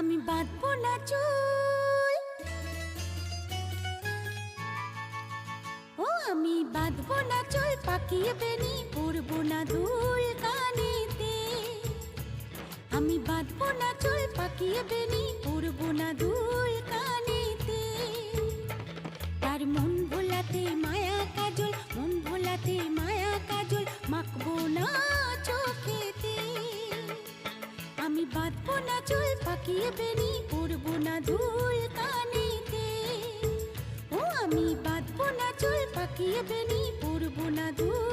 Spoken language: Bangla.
আমি বাঁধবো না চুল। ও, আমি বাঁধবো না চুল, পাকিয়ে বেনি, পরবো না দুল কানেতে। আমি বাঁধবো না চুল, পাকিয়ে বেনি, পরবো না দুল কানেতে। তার মন ভোলাতে মায়া চুল পাকিয়ে বেনি, উড়ব না ধুল কানিতে। ও আমি বাঁধবো না চুল পাকিয়ে বেনি, উড়ব না ধুল